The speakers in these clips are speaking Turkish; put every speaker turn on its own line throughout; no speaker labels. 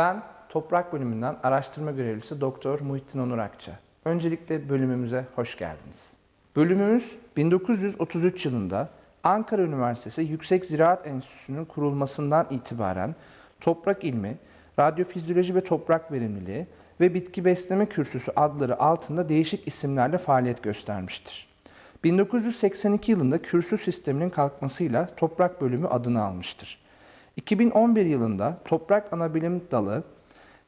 Ben Toprak Bölümünden araştırma görevlisi Doktor Muhittin Onur Akça. Öncelikle bölümümüze hoş geldiniz. Bölümümüz 1933 yılında Ankara Üniversitesi Yüksek Ziraat Enstitüsü'nün kurulmasından itibaren toprak ilmi, radyofizyoloji ve toprak verimliliği ve bitki besleme kürsüsü adları altında değişik isimlerle faaliyet göstermiştir. 1982 yılında kürsü sisteminin kalkmasıyla toprak bölümü adını almıştır. 2011 yılında toprak anabilim dalı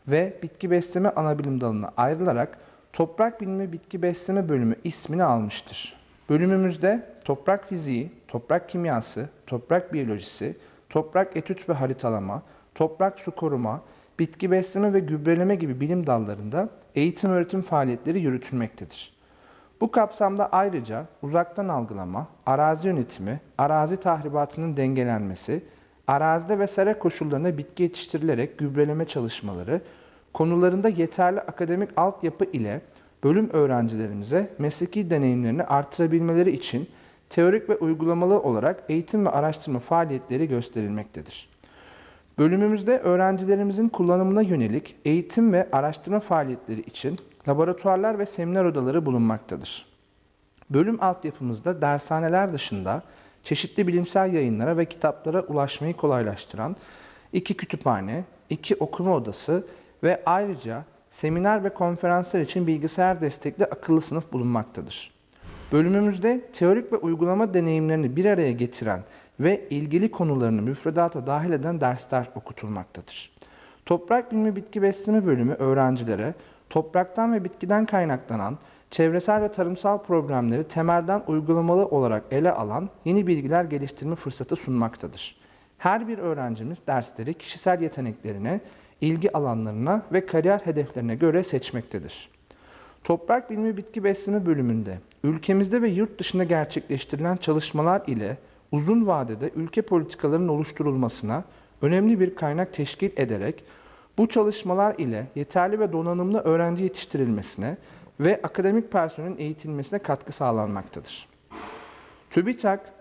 ve bitki besleme anabilim dalına ayrılarak toprak bilimi bitki besleme bölümü ismini almıştır. Bölümümüzde toprak fiziği, toprak kimyası, toprak biyolojisi, toprak etüt ve haritalama, toprak su koruma, bitki besleme ve gübreleme gibi bilim dallarında eğitim öğretim faaliyetleri yürütülmektedir. Bu kapsamda ayrıca uzaktan algılama, arazi yönetimi, arazi tahribatının dengelenmesi, arazide ve sera koşullarında bitki yetiştirilerek gübreleme çalışmaları, konularında yeterli akademik altyapı ile bölüm öğrencilerimize mesleki deneyimlerini artırabilmeleri için teorik ve uygulamalı olarak eğitim ve araştırma faaliyetleri gösterilmektedir. Bölümümüzde öğrencilerimizin kullanımına yönelik eğitim ve araştırma faaliyetleri için laboratuvarlar ve seminer odaları bulunmaktadır. Bölüm altyapımızda dershaneler dışında çeşitli bilimsel yayınlara ve kitaplara ulaşmayı kolaylaştıran iki kütüphane, iki okuma odası ve ayrıca seminer ve konferanslar için bilgisayar destekli akıllı sınıf bulunmaktadır. Bölümümüzde teorik ve uygulama deneyimlerini bir araya getiren ve ilgili konularını müfredata dahil eden dersler okutulmaktadır. Toprak Bilimi Bitki Besleme bölümü öğrencilere topraktan ve bitkiden kaynaklanan çevresel ve tarımsal problemleri temelden uygulamalı olarak ele alan yeni bilgiler geliştirme fırsatı sunmaktadır. Her bir öğrencimiz dersleri kişisel yeteneklerine, ilgi alanlarına ve kariyer hedeflerine göre seçmektedir. Toprak Bilimi Bitki Besleme bölümünde ülkemizde ve yurt dışında gerçekleştirilen çalışmalar ile uzun vadede ülke politikalarının oluşturulmasına önemli bir kaynak teşkil ederek bu çalışmalar ile yeterli ve donanımlı öğrenci yetiştirilmesine ve akademik personelin eğitilmesine katkı sağlanmaktadır. TÜBİTAK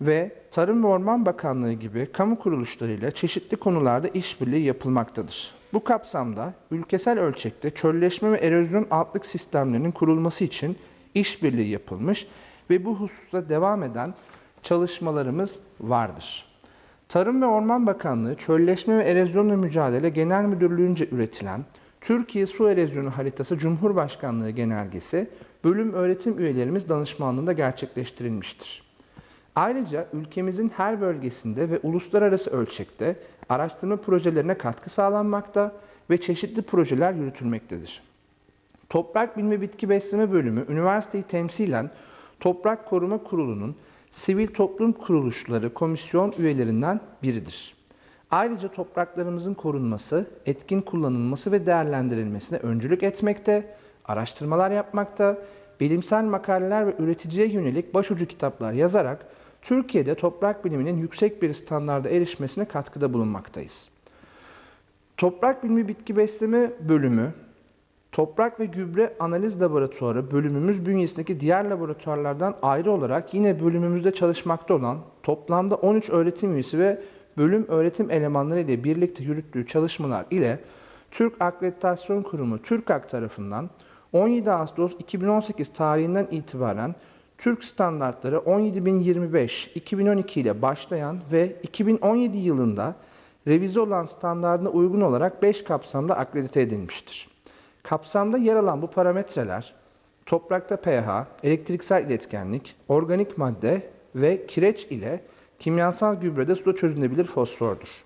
ve Tarım ve Orman Bakanlığı gibi kamu kuruluşlarıyla çeşitli konularda işbirliği yapılmaktadır. Bu kapsamda ülkesel ölçekte çölleşme ve erozyon altlık sistemlerinin kurulması için işbirliği yapılmış ve bu hususta devam eden çalışmalarımız vardır. Tarım ve Orman Bakanlığı Çölleşme ve Erozyonla Mücadele Genel Müdürlüğü'nce üretilen Türkiye Su Erozyonu Haritası Cumhurbaşkanlığı Genelgesi bölüm öğretim üyelerimiz danışmanlığında gerçekleştirilmiştir. Ayrıca ülkemizin her bölgesinde ve uluslararası ölçekte araştırma projelerine katkı sağlanmakta ve çeşitli projeler yürütülmektedir. Toprak Bilme Bitki Besleme Bölümü üniversiteyi temsilen Toprak Koruma Kurulu'nun sivil toplum kuruluşları komisyon üyelerinden biridir. Ayrıca topraklarımızın korunması, etkin kullanılması ve değerlendirilmesine öncülük etmekte, araştırmalar yapmakta, bilimsel makaleler ve üreticiye yönelik başucu kitaplar yazarak Türkiye'de toprak biliminin yüksek bir standarda erişmesine katkıda bulunmaktayız. Toprak Bilimi Bitki Besleme Bölümü, Toprak ve Gübre Analiz Laboratuvarı bölümümüz bünyesindeki diğer laboratuvarlardan ayrı olarak yine bölümümüzde çalışmakta olan toplamda 13 öğretim üyesi ve bölüm öğretim elemanları ile birlikte yürüttüğü çalışmalar ile Türk Akreditasyon Kurumu TÜRKAK tarafından 17 Ağustos 2018 tarihinden itibaren Türk standartları 17025-2012 ile başlayan ve 2017 yılında revize olan standartına uygun olarak 5 kapsamda akredite edilmiştir. Kapsamda yer alan bu parametreler toprakta pH, elektriksel iletkenlik, organik madde ve kireç ile kimyasal gübrede suda çözünebilir fosfordur.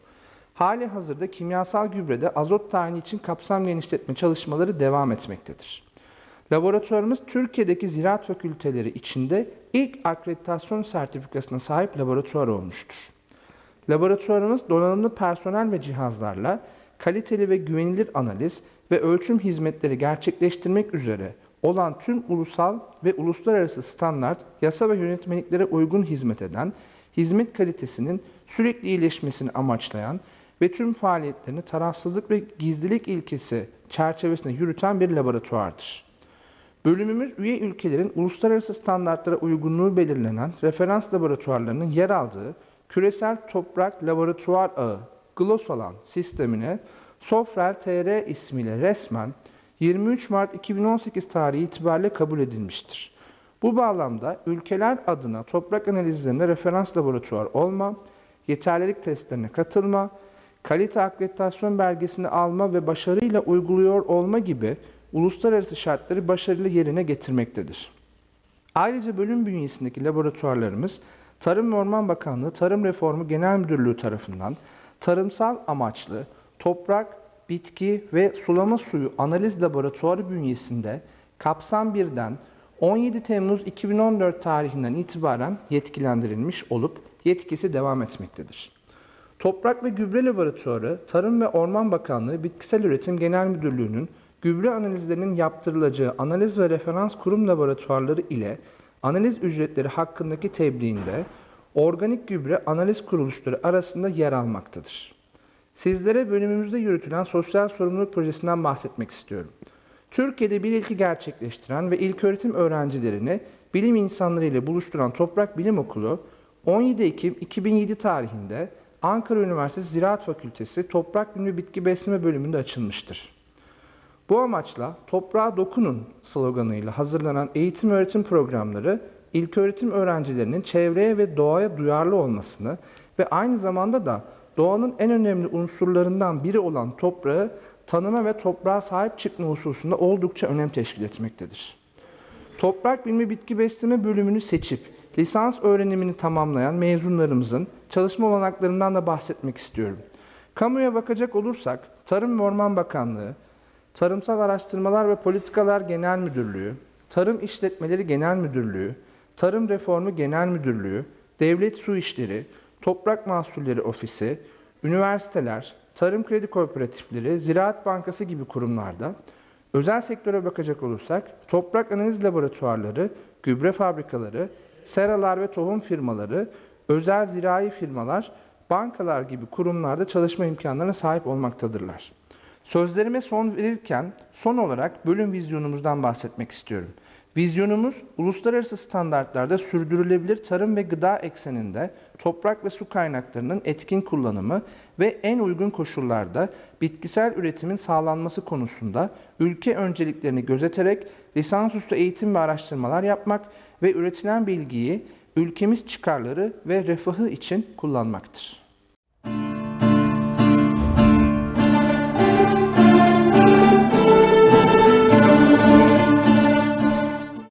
Hali hazırda kimyasal gübrede azot tayini için kapsam genişletme çalışmaları devam etmektedir. Laboratuvarımız Türkiye'deki ziraat fakülteleri içinde ilk akreditasyon sertifikasına sahip laboratuvar olmuştur. Laboratuvarımız donanımlı personel ve cihazlarla kaliteli ve güvenilir analiz ve ölçüm hizmetleri gerçekleştirmek üzere olan tüm ulusal ve uluslararası standart, yasa ve yönetmeliklere uygun hizmet eden, hizmet kalitesinin sürekli iyileşmesini amaçlayan ve tüm faaliyetlerini tarafsızlık ve gizlilik ilkesi çerçevesinde yürüten bir laboratuvardır. Bölümümüz üye ülkelerin uluslararası standartlara uygunluğu belirlenen referans laboratuvarlarının yer aldığı küresel toprak laboratuvar ağı GLOSALAN sistemine Sofrel TR ismiyle resmen 23 Mart 2018 tarihi itibariyle kabul edilmiştir. Bu bağlamda ülkeler adına toprak analizlerinde referans laboratuvar olma, yeterlilik testlerine katılma, kalite akreditasyon belgesini alma ve başarıyla uyguluyor olma gibi uluslararası şartları başarılı yerine getirmektedir. Ayrıca bölüm bünyesindeki laboratuvarlarımız Tarım ve Orman Bakanlığı Tarım Reformu Genel Müdürlüğü tarafından tarımsal amaçlı toprak, bitki ve sulama suyu analiz laboratuvarı bünyesinde kapsam 1'den 17 Temmuz 2014 tarihinden itibaren yetkilendirilmiş olup yetkisi devam etmektedir. Toprak ve Gübre Laboratuvarı, Tarım ve Orman Bakanlığı Bitkisel Üretim Genel Müdürlüğü'nün gübre analizlerinin yaptırılacağı analiz ve referans kurum laboratuvarları ile analiz ücretleri hakkındaki tebliğinde organik gübre analiz kuruluşları arasında yer almaktadır. Sizlere bölümümüzde yürütülen sosyal sorumluluk projesinden bahsetmek istiyorum. Türkiye'de bir ilki gerçekleştiren ve ilköğretim öğrencilerini bilim insanları ile buluşturan Toprak Bilim Okulu 17 Ekim 2007 tarihinde Ankara Üniversitesi Ziraat Fakültesi Toprak Bilimi Bitki Besleme bölümünde açılmıştır. Bu amaçla toprağa dokunun sloganıyla hazırlanan eğitim öğretim programları ilköğretim öğrencilerinin çevreye ve doğaya duyarlı olmasını ve aynı zamanda da doğanın en önemli unsurlarından biri olan toprağı tanıma ve toprağa sahip çıkma hususunda oldukça önem teşkil etmektedir. Toprak Bilimi Bitki Besleme bölümünü seçip lisans öğrenimini tamamlayan mezunlarımızın çalışma olanaklarından da bahsetmek istiyorum. Kamuya bakacak olursak Tarım ve Orman Bakanlığı, Tarımsal Araştırmalar ve Politikalar Genel Müdürlüğü, Tarım İşletmeleri Genel Müdürlüğü, Tarım Reformu Genel Müdürlüğü, Devlet Su İşleri, Toprak Mahsulleri Ofisi, üniversiteler, tarım kredi kooperatifleri, Ziraat Bankası gibi kurumlarda, özel sektöre bakacak olursak toprak analiz laboratuvarları, gübre fabrikaları, seralar ve tohum firmaları, özel zirai firmalar, bankalar gibi kurumlarda çalışma imkanlarına sahip olmaktadırlar. Sözlerime son verirken son olarak bölüm vizyonumuzdan bahsetmek istiyorum. Vizyonumuz uluslararası standartlarda sürdürülebilir tarım ve gıda ekseninde toprak ve su kaynaklarının etkin kullanımı ve en uygun koşullarda bitkisel üretimin sağlanması konusunda ülke önceliklerini gözeterek lisansüstü eğitim ve araştırmalar yapmak ve üretilen bilgiyi ülkemiz çıkarları ve refahı için kullanmaktır.